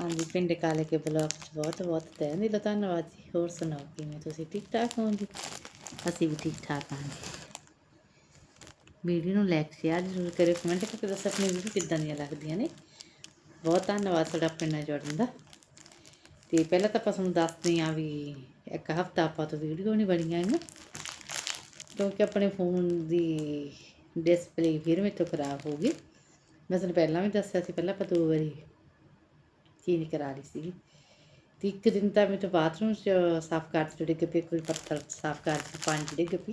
ਹਾਂਜੀ, ਪਿੰਡ ਕਾਲੇ ਕੇ ਬਲੌਗ 'ਚ ਬਹੁਤ ਬਹੁਤ ਤਹਿ ਦਿਲੋਂ ਧੰਨਵਾਦ ਜੀ। ਹੋਰ ਸੁਣਾਓ, ਕਿਵੇਂ ਤੁਸੀਂ ਠੀਕ ਠਾਕ ਹੋ ਜੀ ਅਸੀਂ ਵੀ ਠੀਕ ਠਾਕ ਹਾਂ ਵੀਡੀਓ ਨੂੰ ਲਾਈਕ, ਸ਼ੇਅਰ ਜ਼ਰੂਰ ਕਰਿਓ ਕਮੈਂਟ ਕਰਕੇ ਦੱਸੋ ਆਪਣੀ ਵੀਡੀਓ ਕਿੱਦਾਂ ਦੀਆਂ ਲੱਗਦੀਆਂ ਨੇ। ਬਹੁਤ ਧੰਨਵਾਦ ਤੁਹਾਡਾ ਆਪਣੇ ਨਾਲ ਜੁੜਨ ਦਾ। ਤੇ ਪਹਿਲਾਂ ਤਾਂ ਆਪਾਂ ਤੁਹਾਨੂੰ ਦੱਸਦੇ ਹਾਂ ਵੀ ਇੱਕ ਹਫਤਾ ਆਪਾਂ ਤੋਂ ਵੀਡੀਓ ਨਹੀਂ ਬਣੀਆਂ ਹੈਗੀਆਂ ਕਿਉਂਕਿ ਆਪਣੇ ਫੋਨ ਦੀ ਡਿਸਪਲੇ ਫਿਰ ਮੇਰੇ ਤੋਂ ਖਰਾਬ ਹੋ ਗਈ। ਮੈਂ ਤੁਹਾਨੂੰ ਪਹਿਲਾਂ ਵੀ ਦੱਸਿਆ ਸੀ, ਪਹਿਲਾਂ ਆਪਾਂ ਦੋ ਵਾਰੀ ਚੇਂਜ ਕਰਾ ਲਈ ਸੀ ਤੇ ਇੱਕ ਦਿਨ ਤਾਂ ਮੇਰੇ ਤਾਂ ਬਾਥਰੂਮ 'ਚ ਸਾਫ਼ ਕਰ ਚ ਡਿੱਗ ਪਏ, ਕੋਈ ਪੱਥਰ ਸਾਫ਼ ਕਰ ਚ ਪਾਣੀ 'ਚ ਡਿੱਗ ਪਈ।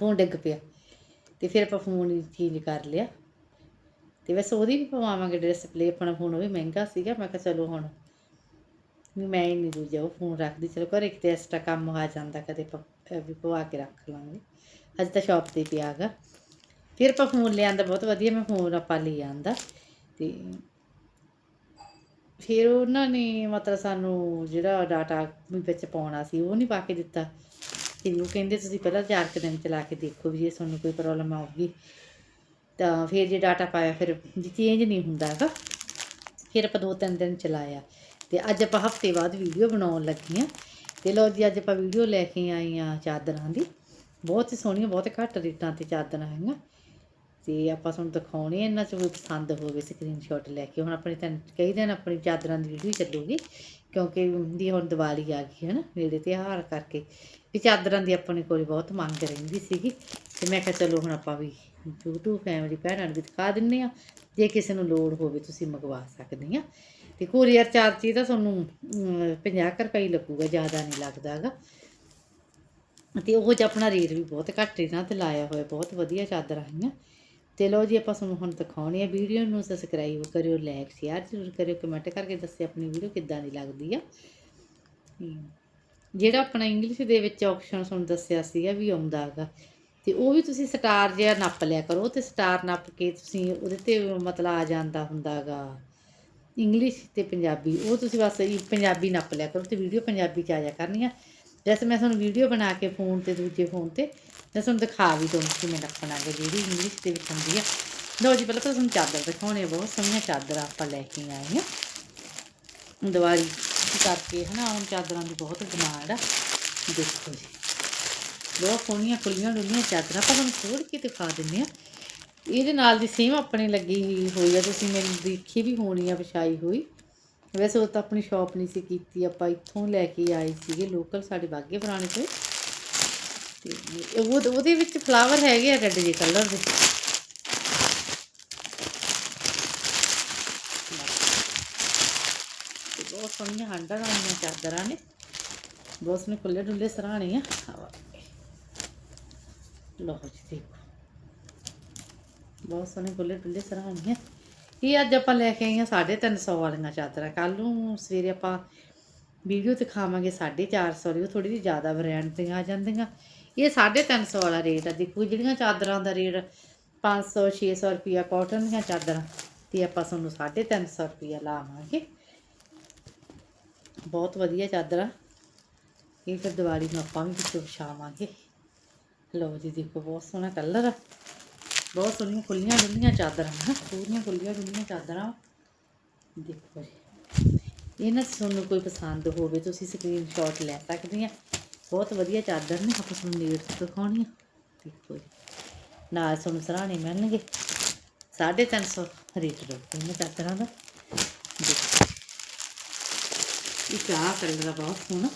ਫੋਨ ਡਿੱਗ ਪਿਆ। ਤੇ ਫਿਰ ਆਪਾਂ ਫੋਨ ਹੀ ਚੇਂਜ ਕਰ ਲਿਆ। ਤੇ ਵੈਸੇ ਉਹਦੀ ਵੀ ਪਵਾਵਾਂਗੇ ਡਿਸਪਲੇ ਆਪਣਾ ਫੋਨ ਉਹ ਵੀ ਮਹਿੰਗਾ ਸੀਗਾ, ਮੈਂ ਕਿਹਾ ਚਲੋ ਹੁਣ ਮੈਂ ਹੀ ਨਹੀਂ ਦੂਜਾ, ਉਹ ਫੋਨ ਰੱਖਦੀ, ਚਲੋ ਘਰ ਇੱਕ ਕਿਤੇ ਐਕਸਟਰਾ ਕੰਮ ਆ ਜਾਂਦਾ, ਕਦੇ ਪ- ਵੀ ਪਵਾ ਕੇ ਰੱਖ ਲਾਂਗੇ। ਅੱਜ ਤਾਂ ਸ਼ਾਪ ਤੇ ਪਿਆ ਗਾ ਫਿਰ ਆਪਾਂ ਫੋਨ ਲਿਆਂਦਾ, ਬਹੁਤ ਵਧੀਆ, ਮੈਂ ਫੋਨ ਆਪਾਂ ਲੈ ਆਂਦਾ। ਤੇ ਫਿਰ ਉਹਨਾਂ ਨੇ ਮਤਲਬ ਸਾਨੂੰ ਜਿਹੜਾ ਡਾਟਾ ਵਿੱਚ ਪਾਉਣਾ ਸੀ, ਉਹ ਨਹੀਂ ਪਾ ਕੇ ਦਿੱਤਾ। ਤੇ ਉਹ ਕਹਿੰਦੇ, ਤੁਸੀਂ ਪਹਿਲਾਂ ਚਾਰ ਕੁ ਦਿਨ ਚਲਾ ਕੇ ਦੇਖੋ ਵੀ ਜੇ ਤੁਹਾਨੂੰ ਕੋਈ ਪ੍ਰੋਬਲਮ ਆਊਗੀ। ਤਾਂ ਫਿਰ ਜੇ ਡਾਟਾ ਪਾਇਆ, ਫਿਰ ਜੀ ਚੇਂਜ ਨਹੀਂ ਹੁੰਦਾ ਹੈਗਾ, ਫਿਰ ਆਪਾਂ ਦੋ ਤਿੰਨ ਦਿਨ ਚਲਾਇਆ। ਤੇ ਅੱਜ ਆਪਾਂ ਹਫ਼ਤੇ ਬਾਅਦ ਵੀਡੀਓ ਬਣਾਉਣ ਲੱਗੀ ਹਾਂ। ਤੇ ਲੋ ਜੀ, ਅੱਜ ਆਪਾਂ ਵੀਡੀਓ ਲੈ ਕੇ ਆਏ ਆ ਚਾਦਰਾਂ ਦੀ। ਬਹੁਤ ਹੀ ਸੋਹਣੀਆਂ, ਬਹੁਤ ਘੱਟ ਰੇਟਾਂ ਤੇ ਚਾਦਰਾਂ ਹੈਗੀਆਂ। ਤੇ ਆਪਾਂ ਤੁਹਾਨੂੰ ਦਿਖਾਉਣੇ ਆ, ਇਹਨਾਂ ਚ ਕੋਈ ਪਸੰਦ ਹੋਵੇ ਸਕਰੀਨਸ਼ਾਟ ਲੈ ਕੇ। ਹੁਣ ਆਪਣੀ ਤਾਂ ਕਈ ਦਿਨ ਆਪਣੀ ਚਾਦਰਾਂ ਦੀ ਵੀਡੀਓ ਚੱਲੂਗੀ ਕਿਉਂਕਿ ਦੀ ਹੁਣ ਦੀਵਾਲੀ ਆ ਗਈ ਹੈ ਨਾ ਨੇੜੇ ਤਿਉਹਾਰ ਕਰਕੇ। ਵੀ ਚਾਦਰਾਂ ਦੀ ਆਪਣੇ ਕੋਲ ਬਹੁਤ ਮੰਗ ਰਹਿੰਦੀ ਸੀਗੀ। ਤੇ ਮੈਂ ਕਿਹਾ ਚਲੋ ਹੁਣ ਆਪਾਂ ਵੀ YouTube ਫੈਮਿਲੀ ਭੈਣਾਂ ਨੂੰ ਵੀ ਦਿਖਾ ਦਿੰਨੇ ਆ। ਜੇ ਕਿਸੇ ਨੂੰ ਲੋੜ ਹੋਵੇ ਤੁਸੀਂ ਮੰਗਵਾ ਸਕਦੇ ਆ। ਤੇ ਕੋਰੀਅਰ ਚਾਰਜ ਇਹਦਾ ਤੁਹਾਨੂੰ ਅਮ, 50 ਕੁ ਰੁਪਏ ਹੀ ਲੱਗੂਗਾ ਜ਼ਿਆਦਾ ਨਹੀਂ ਲੱਗਦਾ ਹੈਗਾ। ਤੇ ਉਹ ਜਿਹਾ ਆਪਣਾ ਰੇਟ ਵੀ ਬਹੁਤ ਘੱਟ ਇਹਨਾਂ ਤੇ ਲਾਇਆ ਹੋਇਆ ਬਹੁਤ ਵਧੀਆ ਚਾਦਰਾਂ ਹੈਗੀਆਂ। ਤੇ ਲਓ ਜੀ, ਆਪਾਂ ਤੁਹਾਨੂੰ ਹੁਣ ਦਿਖਾਉਣੀ ਆ ਵੀਡੀਓ ਨੂੰ ਸਬਸਕ੍ਰਾਈਬ ਕਰਿਓ ਲਾਈਕ ਸ਼ੇਅਰ ਜ਼ਰੂਰ ਕਰਿਓ ਕਮੈਂਟ ਕਰਕੇ ਦੱਸਿਓ ਆਪਣੀ ਵੀਡੀਓ ਕਿੱਦਾਂ ਦੀ ਲੱਗਦੀ ਆ। ਜਿਹੜਾ ਆਪਣਾ ਇੰਗਲਿਸ਼ ਦੇ ਵਿੱਚ ਆਪਸ਼ਨ ਤੁਹਾਨੂੰ ਦੱਸਿਆ ਸੀਗਾ ਵੀ ਆਉਂਦਾ ਹੈਗਾ, ਤੇ ਉਹ ਵੀ ਤੁਸੀਂ ਸਟਾਰ ਜਿਹਾ ਨੱਪ ਲਿਆ ਕਰੋ ਤੇ ਸਟਾਰ ਨੱਪ ਕੇ ਤੁਸੀਂ ਉਹਦੇ ਤੇ ਮਤਲਬ ਆ ਜਾਂਦਾ ਹੁੰਦਾਗਾ ਇੰਗਲਿਸ਼ ਤੇ ਪੰਜਾਬੀ, ਉਹ ਤੁਸੀਂ ਬਸ ਪੰਜਾਬੀ ਨੱਪ ਲਿਆ ਕਰੋ ਤੇ ਵੀਡੀਓ ਪੰਜਾਬੀ ਚ ਆ ਜਾ ਕਰਨੀ ਆ। ਜੈਸੇ ਮੈਂ ਤੁਹਾਨੂੰ ਵੀਡੀਓ ਬਣਾ ਕੇ ਫੋਨ ਤੇ, ਦੂਜੇ ਫੋਨ ਤੇ ਮੈਂ ਤੁਹਾਨੂੰ ਦਿਖਾ ਵੀ ਦਊਂ ਕਿਵੇਂ ਨੱਪਣਾਗੇ ਜਿਹੜੀ ਇੰਗਲਿਸ਼ ਦੇ ਵਿੱਚ ਹੁੰਦੀ ਆ। ਲਓ ਜੀ ਪਹਿਲਾਂ ਤਾਂ ਤੁਹਾਨੂੰ ਚਾਦਰ ਦਿਖਾਉਣੇ ਆ, ਬਹੁਤ ਸੋਹਣੀਆਂ ਚਾਦਰਾਂ ਆਪਾਂ ਲੈ ਕੇ ਆਏ ਹਾਂ ਦੀਵਾਲੀ ਕਰਕੇ ਹਨਾ ਹੁਣ ਚਾਦਰਾਂ ਦੀ ਬਹੁਤ ਡਿਮਾਂਡ ਆ। ਦੇਖੋ ਜੀ ਬਹੁਤ ਸੋਹਣੀਆਂ ਖੁੱਲੀਆਂ ਡੁੱਲੀਆਂ ਚਾਦਰਾਂ ਆਪਾਂ ਤੁਹਾਨੂੰ ਖੋਲ ਕੇ ਦਿਖਾ ਦਿੰਦੇ ਆ। ਇਹਦੇ ਨਾਲ ਦੀ ਸੇਮ ਆਪਣੇ ਲੱਗੀ ਹੋਈ ਆ ਤੁਸੀਂ ਮੈਨੂੰ ਦੇਖੀ ਵੀ ਹੋਣੀ ਆ ਵਿਛਾਈ ਹੋਈ। ਵੈਸੇ ਉਹ ਤਾਂ ਆਪਣੀ ਸ਼ਾਪ ਨਹੀਂ ਸੀ ਕੀਤੀ ਆਪਾਂ ਇੱਥੋਂ ਲੈ ਕੇ ਆਏ ਸੀਗੇ ਲੋਕਲ ਸਾਡੇ ਬਾਗੇ ਪੁਰਾਣੇ ਤੋਂ। ਤੇ ਉਹ ਉਹਦੇ ਵਿੱਚ ਫਲਾਵਰ ਹੈਗੇ ਆ ਰੈੱਡ ਜਿਹੇ ਕਲਰ ਦੇ। ਬਹੁਤ ਸੋਹਣੀਆਂ ਹੰਡਾਂ ਵਾਲੀਆਂ ਚਾਦਰਾਂ ਨੇ। ਬਹੁਤ ਸੋਹਣੇ ਖੁੱਲੇ ਡੁੱਲੇ ਸਰਾਣੇ ਆ। ਲਓ ਜੀ, ਦੇਖੋ। ਬਹੁਤ ਸੋਹਣੇ ਖੁੱਲੇ ਡੁੱਲੇ ਸਰਾਣੇ ਆ। ਇਹ ਅੱਜ ਆਪਾਂ ਲੈ ਕੇ ਆਏ ਆ 350 ਵਾਲੀਆਂ ਚਾਦਰਾਂ। ਕੱਲ ਨੂੰ ਸਵੇਰੇ ਆਪਾਂ ਵੀਡੀਓ ਦਿਖਾਵਾਂਗੇ 450 ਵਾਲੀ। ਉਹ ਥੋੜੀ ਜਿਹੀ ਜ਼ਿਆਦਾ ਵੈਰਾਈਟੀ ਦੀਆਂ ਆ ਜਾਂਦੀਆਂ। ਇਹ 350 ਵਾਲਾ ਰੇਟ ਆ ਦੇਖੋ ਜਿਹੜੀਆਂ ਚਾਦਰਾਂ ਦਾ ਰੇਟ 500 600 ਰੁਪਿਆ ਕਾਟਨ ਦੀਆਂ ਚਾਦਰਾਂ ਤੇ ਆਪਾਂ ਤੁਹਾਨੂੰ 350 ਰੁਪਿਆ ਲਾਵਾਂਗੇ। ਬਹੁਤ ਵਧੀਆ ਚਾਦਰਾਂ। ਇਹ ਫਿਰ ਦੀਵਾਲੀ ਨੂੰ ਆਪਾਂ ਵੀ ਵਿੱਚ ਵਿਛਾਵਾਂਗੇ। ਲਓ ਜੀ ਦੇਖੋ ਬਹੁਤ ਸੋਹਣਾ ਕਲਰ ਆ। ਬਹੁਤ ਸੋਹਣੀਆਂ ਖੁੱਲੀਆਂ ਡੁੱਲੀਆਂ ਚਾਦਰਾਂ ਹਨ ਪੂਰੀਆਂ ਖੁੱਲੀਆਂ ਡੁੱਲੀਆਂ ਚਾਦਰਾਂ। ਦੇਖੋ ਜੀ। ਇਹ ਨਾ ਤੁਹਾਨੂੰ ਕੋਈ ਪਸੰਦ ਹੋਵੇ, ਤੁਸੀਂ ਸਕਰੀਨਸ਼ਾਟ ਲੈ ਸਕਦੇ ਆ। ਬਹੁਤ ਵਧੀਆ ਚਾਦਰ ਨੇ, ਆਪਾਂ ਤੁਹਾਨੂੰ ਨੇੜ ਤੋਂ ਦਿਖਾਉਣੀ ਆ ਦੇਖੋ ਜੀ, ਨਾਲ ਤੁਹਾਨੂੰ ਸਰਾਣੇ ਮਿਲਣਗੇ। 350 ਰੇਟ ਰੱਖਦੇ ਨੇ ਚਾਦਰਾਂ ਦਾ। ਦੇਖੋ ਇਹ ਆਹ ਕਲਰ ਬਹੁਤ ਸੋਹਣਾ।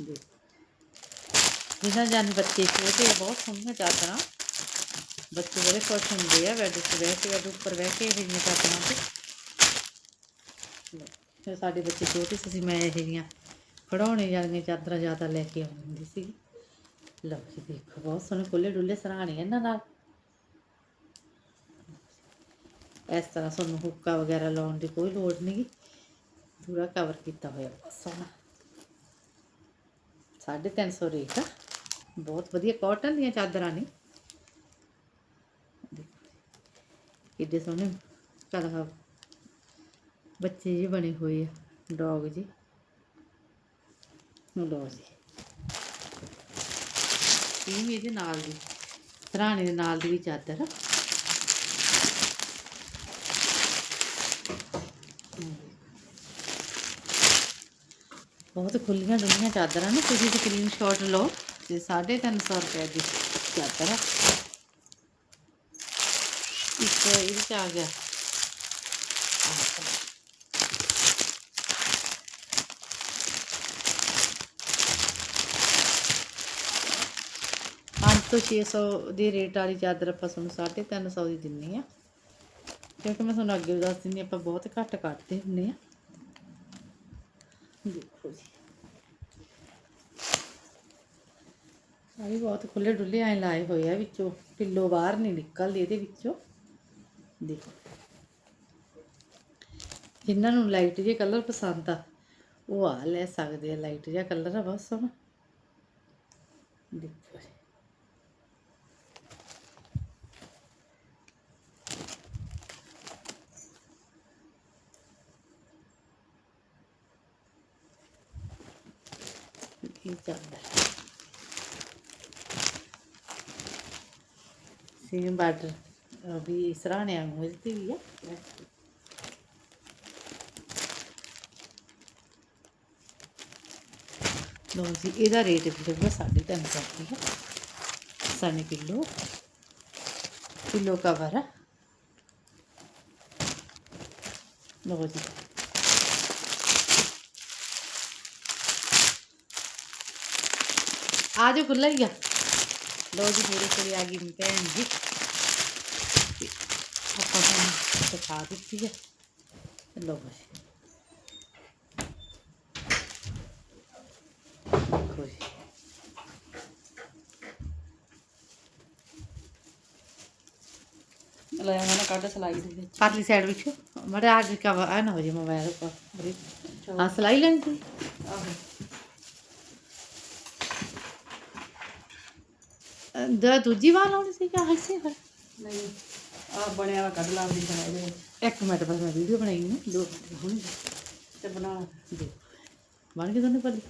ਦੇਖੋ ਜਿਹਨਾਂ ਜਾਨ ਬੱਚੇ ਛੋਟੇ ਆ, ਬਹੁਤ ਸੋਹਣੀਆਂ ਚਾਦਰਾਂ। ਬੱਚੇ ਬੜੇ ਖੁਸ਼ ਹੁੰਦੇ ਆ, ਬੈੱਡ ਤੇ ਬਹਿ ਕੇ, ਬੈੱਡ ਉੱਪਰ ਬਹਿ ਕੇ ਇਹ ਜਿਹੀਆਂ ਚਾਦਰਾਂ ਤੇ। ਫਿਰ ਸਾਡੇ ਬੱਚੇ ਛੋਟੇ ਸੀ, ਮੈਂ ਇਹ ਜਿਹੀਆਂ ਖੜਾਉਣੇ ਜਾਂਦੀਆਂ ਚਾਦਰਾਂ ਜ਼ਿਆਦਾ ਲੈ ਕੇ ਆਉਂਦੀ ਸੀ। ਲਓ ਜੀ ਦੇਖੋ, ਬਹੁਤ ਸੋਹਣੇ ਖੁੱਲੇ ਡੁੱਲੇ ਸਰਾਣੇ ਇਹਨਾਂ ਨਾਲ। ਇਸ ਤਰ੍ਹਾਂ ਤੁਹਾਨੂੰ ਹੁੱਕਾ ਵਗੈਰਾ ਲਾਉਣ ਦੀ ਕੋਈ ਲੋੜ ਨਹੀਂ। ਪੂਰਾ ਕਵਰ ਕੀਤਾ ਹੋਇਆ, ਬਹੁਤ ਸੋਹਣਾ। 350 ਰੇਟ ਆ। ਬਹੁਤ ਵਧੀਆ ਕਾਟਨ ਦੀਆਂ ਚਾਦਰਾਂ ਨੇ। ਕਿੱਡੇ ਸੋਹਣੇ ਕਲਾ ਬੱਚੇ ਜੀ ਬਣੇ ਹੋਏ ਆ ਡੌਗ ਜੀ ਲਓ ਜੀ। ਇਹ ਵੀ ਇਹਦੇ ਨਾਲ ਦੀ ਸਰਾਣੇ ਦੇ ਨਾਲ ਦੀ ਵੀ ਚਾਦਰ। ਬਹੁਤ ਖੁੱਲੀਆਂ ਡੁੱਲੀਆਂ ਚਾਦਰਾਂ ਨੇ, ਤੁਸੀਂ ਸਕਰੀਨਸ਼ਾਟ ਲਓ ਤੇ 350 ਰੁਪਏ ਦੀ ਚਾਦਰ ਹੈ ਇੱਕ ਇਹ ਵੀ ਆ ਗਿਆ। ਤੋਂ 600 ਦੀ ਰੇਟ ਵਾਲੀ ਚਾਦਰ ਆਪਾਂ ਤੁਹਾਨੂੰ 350 ਦੀ ਦਿੰਨੀ ਆ ਕਿਉਂਕਿ ਮੈਂ ਤੁਹਾਨੂੰ ਅੱਗੇ ਦੱਸ ਦਿੰਦੀ ਆਪਾਂ ਬਹੁਤ ਘੱਟ ਕੱਟਦੇ ਹੁੰਦੇ ਆ ਦੇਖੋ ਜੀ। ਆ ਵੀ ਬਹੁਤ ਖੁੱਲੇ ਡੁੱਲੇ ਐ ਲਾਏ ਹੋਏ ਆ ਵਿੱਚੋਂ ਪਿੱਲੋ ਬਾਹਰ ਨਹੀਂ ਨਿਕਲਦੀ ਇਹਦੇ ਵਿੱਚੋਂ। ਦੇਖੋ। ਜਿਨ੍ਹਾਂ ਨੂੰ ਲਾਈਟ ਜਿਹੇ ਕਲਰ ਪਸੰਦ ਆ, ਉਹ ਆ ਲੈ ਸਕਦੇ ਆ ਲਾਈਟ ਜਿਹਾ ਕਲਰ ਆ ਬਹੁਤ ਸੋਹਣਾ ਦੇਖੋ ਜੀ ਇਹ ਚਾਦਰ ਸੇਮ ਬਾਰਡਰ ਵੀ ਸਰਾਣੇ ਵਾਂਗੂ ਇਹਦੇ ਤੇ ਵੀ ਆ ਲੋ ਜੀ ਇਹਦਾ ਰੇਟ ਜਿਹੜਾ ਸਾਢੇ ਤਿੰਨ ਸੌ ਰੁਪਏ ਸਾਨੇ ਕਿਲੋ ਕਿਲੋ ਕਵਰ ਆ ਲੋ ਜੀ ਆ ਜਾਓ ਖੁੱਲਾ ਹੀ ਆ। ਲੋ ਜੀ ਮੇਰੇ ਕੋਲ ਆ ਗਈ ਭੈਣ ਜੀ। ਆਪਾਂ ਤੁਹਾਨੂੰ ਦਿਖਾ ਦਿੱਤੀ ਹੈ ਲੋ ਜੀ ਜੀ। ਲੈ ਨੇ ਕੱਢ ਸਲਾਈ ਦੇ ਵਿੱਚ। ਪਰਲੀ ਸਾਈਡ ਵਿੱਚ। ਮੜਾ ਆ ਕਾ ਆ ਨਾ ਹੋ ਜੇ ਮੋਬਾਈਲ ਉੱਪਰ। ਹਾਂ ਸਲਾਈ ਸੀ। ਆਹੋ। ਦ- ਦੂਜੀ ਵਾਰ ਲਾਉਣੀ ਸੀ ਕਿ ਹੱਸੇ ਫਿਰ ਨਹੀਂ ਆ ਬਣਿਆ ਵਾ ਕੱਢ ਲਾ ਵਿੱਚ। ਇੱਕ ਮਿੰਟ ਬਸ ਮੈਂ ਵੀਡੀਓ ਬਣਾਈ ਨਾ ਦੋ ਮਿੰਟ ਤੇ ਬਣਾ ਦੇ। ਬਣ ਗਈ ਤੁਹਾਨੂੰ ਪਰਲੀ